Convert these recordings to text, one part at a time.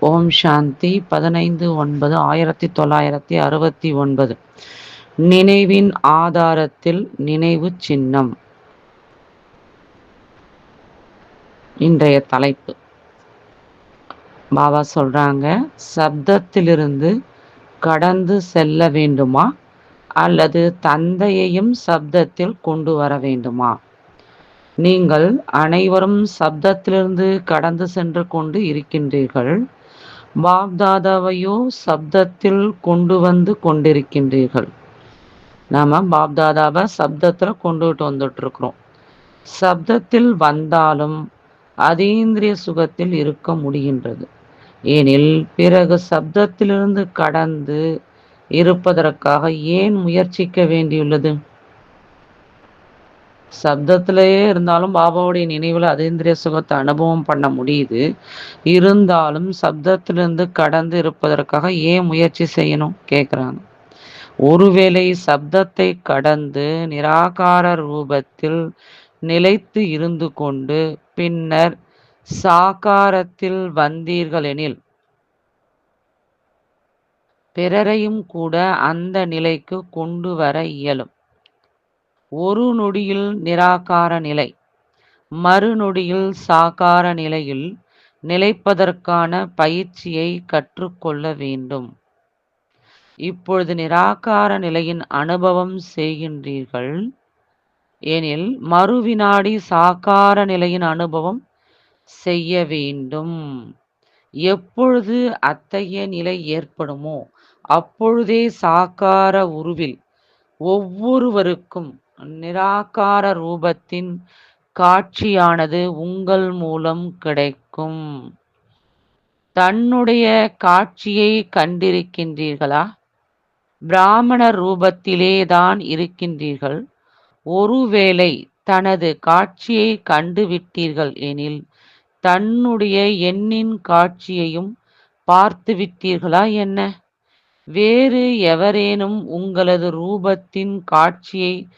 ஓம் சாந்தி பதினைந்து ஒன்பது ஆயிரத்தி தொள்ளாயிரத்தி அறுபத்தி ஒன்பது. நினைவின் ஆதாரத்தில் நினைவு சின்னம். இன்றைய தலைப்பு. பாபா சொல்றாங்க சப்தத்திலிருந்து கடந்து செல்ல வேண்டுமா? அல்லது தந்தையையும் சப்தத்தில் கொண்டு வர வேண்டுமா? நீங்கள் அனைவரும் சப்தத்திலிருந்து கடந்து சென்று கொண்டு இருக்கின்றீர்கள். பாப்தாதாவையோ சப்தத்தில் கொண்டு வந்து கொண்டிருக்கின்றீர்கள். நாம் பாப்தாதாவை சப்தத்தில் கொண்டுகிட்டு வந்துட்டு இருக்கிறோம் சப்தத்தில் வந்தாலும் அதீந்திரிய சுகத்தில் இருக்க முடிகின்றது. ஏனில் பிறகு சப்தத்திலிருந்து கடந்து இருப்பதற்காக ஏன் முயற்சிக்க வேண்டியுள்ளது? சப்தத்திலேயே இருந்தாலும் பாபாவுடைய நினைவில் அதேந்திரிய சுகத்தை அனுபவம் பண்ண முடியுது. இருந்தாலும் சப்தத்திலிருந்து கடந்து இருப்பதற்காக ஏன் முயற்சி செய்யணும்? கேட்குறாங்க ஒருவேளை சப்தத்தை கடந்து நிராகார ரூபத்தில் நிலைத்து இருந்து கொண்டு பின்னர் சாகாரத்தில் வந்தீர்களெனில் பிறரையும் கூட அந்த நிலைக்கு கொண்டு வர இயலும். ஒரு நொடியில் நிராகார நிலை மறுநொடியில் சாகார நிலையில் நிலைப்பதற்கான பயிற்சியை கற்றுக்கொள்ள வேண்டும். இப்பொழுது நிராகார நிலையின் அனுபவம் செய்கின்றீர்கள். எனில் மறுவினாடி சாகார நிலையின் அனுபவம் செய்ய வேண்டும். எப்பொழுது அத்தகைய நிலை ஏற்படுமோ அப்பொழுதே சாக்கார உருவில் ஒவ்வொருவருக்கும் நிராகார ரூபத்தின் காட்சியானது உங்கள் மூலம் கிடைக்கும். தன்னுடைய காட்சியை கண்டிருக்கின்றீர்களா? பிராமண ரூபத்திலே தான் இருக்கின்றீர்கள். ஒருவேளை தனது காட்சியை கண்டுவிட்டீர்கள் எனில் தன்னுடைய எண்ணின் காட்சியையும் பார்த்து விட்டீர்களா என்ன? வேறு எவரேனும் உங்களது ரூபத்தின் காட்சியை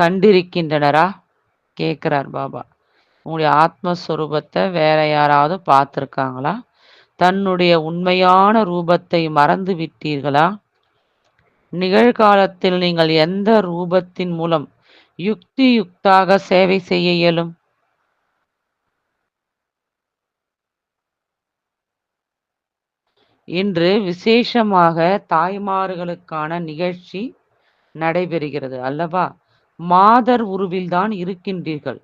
கண்டிருக்கின்றனரா? கேட்குறார் பாபா. உங்களுடைய ஆத்மஸ்வரூபத்தை வேற யாராவது பார்த்துருக்காங்களா? தன்னுடைய உண்மையான ரூபத்தை மறந்து விட்டீர்களா? நிகழ்காலத்தில் நீங்கள் எந்த ரூபத்தின் மூலம் யுக்தி யுக்தாக சேவை செய்ய இயலும்? இன்று விசேஷமாக தாய்மார்களுக்கான நிகழ்ச்சி நடைபெறுகிறது அல்லவா? மாதர் உருவில்தான் இருக்கின்றீர்கள்.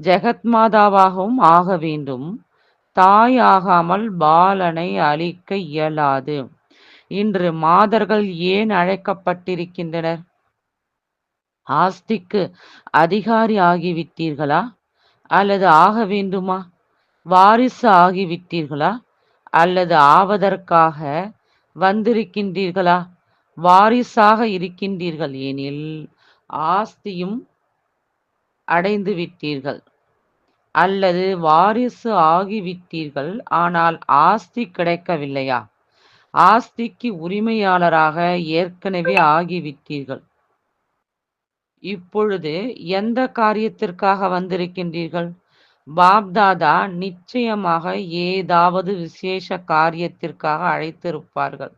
ஜெகத்மாதாவாகவும் ஆக வேண்டும். தாய் ஆகாமல் பாலனை அழிக்க இயலாது. இன்று மாதர்கள் ஏன் அழைக்கப்பட்டிருக்கின்றனர்? ஆஸ்திக்கு அதிகாரி ஆகிவிட்டீர்களா? அல்லது ஆக வேண்டுமா? வாரிசு ஆகிவிட்டீர்களா? அல்லது ஆவதற்காக வந்திருக்கின்றீர்களா? வாரிசாக இருக்கின்றீர்கள் எனில் ஆஸ்தியும் அடைந்து விட்டீர்கள் அல்லது வாரிசு ஆகிவிட்டீர்கள். ஆனால் ஆஸ்தி கிடைக்கவில்லையா? ஆஸ்திக்கு உரிமையாளராக ஏற்கனவே ஆகிவிட்டீர்கள். இப்பொழுது எந்த காரியத்திற்காக வந்திருக்கின்றீர்கள்? பாப்தாதா நிச்சயமாக ஏதாவது விசேஷ காரியத்திற்காக அழைத்திருப்பார்கள்.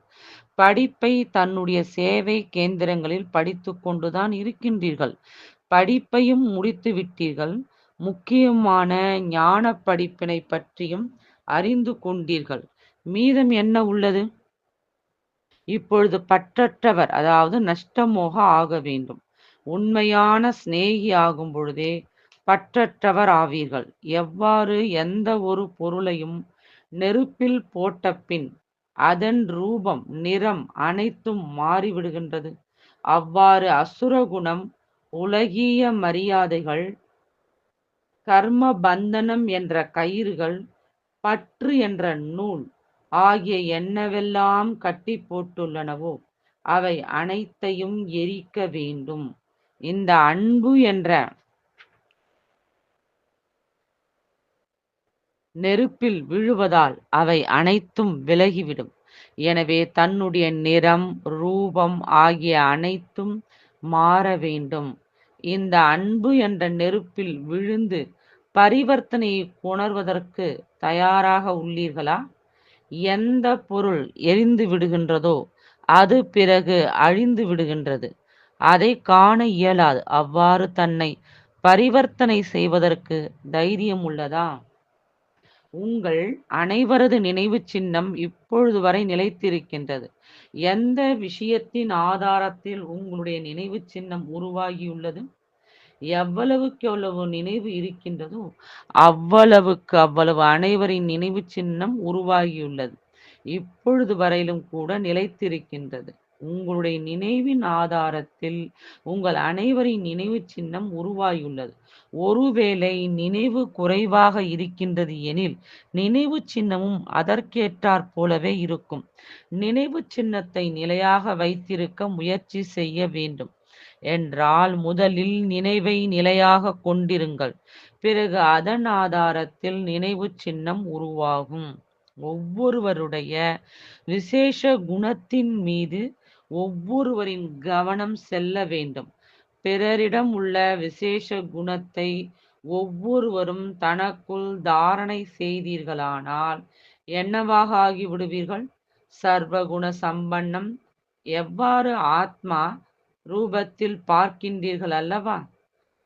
படிப்பை தன்னுடைய சேவை கேந்திரங்களில் படித்து கொண்டுதான் இருக்கின்றீர்கள். படிப்பையும் முடித்து விட்டீர்கள். முக்கியமான ஞான படிப்பினை பற்றியும் அறிந்து கொண்டீர்கள். மீதம் என்ன உள்ளது? இப்பொழுது பற்றற்றவர் அதாவது நஷ்டமோக ஆக வேண்டும். உண்மையான சிநேகி ஆகும் பொழுதே பற்றற்றவர் ஆவீர்கள். எவ்வாறு எந்த ஒரு பொருளையும் நெருப்பில் போட்ட பின் அதன் ரூபம் நிறம் அனைத்தும் மாறிவிடுகின்றது. அவ்வாறு அசுரகுணம் உலகிய மரியாதைகள் கர்ம பந்தனம் என்ற கயிறுகள் பற்று என்ற நூல் ஆகிய என்னவெல்லாம் கட்டி போட்டுள்ளனவோ அவை அனைத்தையும் எரிக்க வேண்டும். இந்த அன்பு என்ற நெருப்பில் விழுவதால் அவை அனைத்தும் விலகிவிடும். எனவே தன்னுடைய நிறம் ரூபம் ஆகிய அனைத்தும் மாற வேண்டும். இந்த அன்பு என்ற நெருப்பில் விழுந்து பரிவர்த்தனையை உணர்வதற்கு தயாராக உள்ளீர்களா? எந்த பொருள் எரிந்து விடுகின்றதோ அது பிறகு அழிந்து விடுகின்றது. அதை காண இயலாது. அவ்வாறு தன்னை பரிவர்த்தனை செய்வதற்கு தைரியம் உள்ளதா? உங்கள் அனைவரது நினைவு சின்னம் இப்பொழுது வரை நிலைத்திருக்கின்றது. எந்த விஷயத்தின் ஆதாரத்தில் உங்களுடைய நினைவு சின்னம் உருவாகியுள்ளது? எவ்வளவுக்கு எவ்வளவு நினைவு இருக்கின்றதோ அவ்வளவுக்கு அவ்வளவு அனைவரின் நினைவு சின்னம் உருவாகியுள்ளது. இப்பொழுது வரையிலும் கூட நிலைத்திருக்கின்றது. உங்களுடைய நினைவின் ஆதாரத்தில் உங்கள் அனைவரின் நினைவு சின்னம் உருவாகியுள்ளது. ஒருவேளை நினைவு குறைவாக இருக்கின்றது எனில் நினைவு சின்னமும் அதற்கேற்றாற் போலவே இருக்கும். நினைவு சின்னத்தை நிலையாக வைத்திருக்க முயற்சி செய்ய வேண்டும். என்றால் முதலில் நினைவை நிலையாக கொண்டிருங்கள். பிறகு அதன் ஆதாரத்தில் நினைவு சின்னம் உருவாகும். ஒவ்வொருவருடைய விசேஷ குணத்தின் மீது ஒவ்வொருவரின் கவனம் செல்ல வேண்டும். பிறரிடம் உள்ள விசேஷ குணத்தை ஒவ்வொருவரும் தனக்குள் தாரணை செய்தீர்களானால் என்னவாக ஆகிவிடுவீர்கள்? சர்வகுண சம்பன்னம் எவ்வாறு ஆத்மா ரூபத்தில் பார்க்கின்றீர்கள் அல்லவா?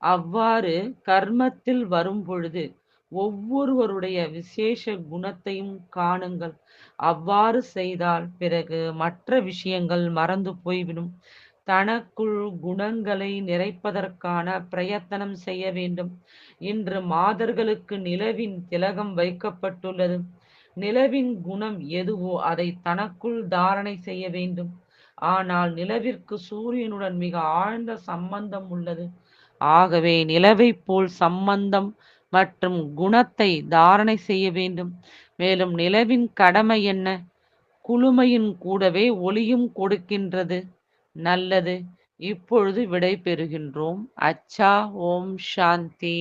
அவ்வாறு கர்மத்தில் வரும் பொழுது ஒவ்வொருவருடைய விசேஷ குணத்தையும் காணுங்கள். அவ்வாறு செய்தால் பிறகு மற்ற விஷயங்கள் மறந்து போய்விடும். தனக்குள் குணங்களை நிறைப்பதற்கான பிரயத்தனம் செய்ய வேண்டும். இன்று மாதர்களுக்கு நிலவின் திலகம் வைக்கப்பட்டுள்ளது. நிலவின் குணம் எதுவோ அதை தனக்குள் தாரணை செய்ய வேண்டும். ஆனால் நிலவிற்கு சூரியனுடன் மிக ஆழ்ந்த சம்பந்தம் உள்ளது. ஆகவே நிலவை போல் சம்பந்தம் மற்றும் குணத்தை தாரணை செய்ய வேண்டும். மேலும் நிலவின் கடமை என்ன? குளுமையின் கூடவே ஒளியும் கொடுக்கின்றது. நல்லது. இப்பொழுது விடை பெறுகின்றோம் அச்சா ஓம் சாந்தி.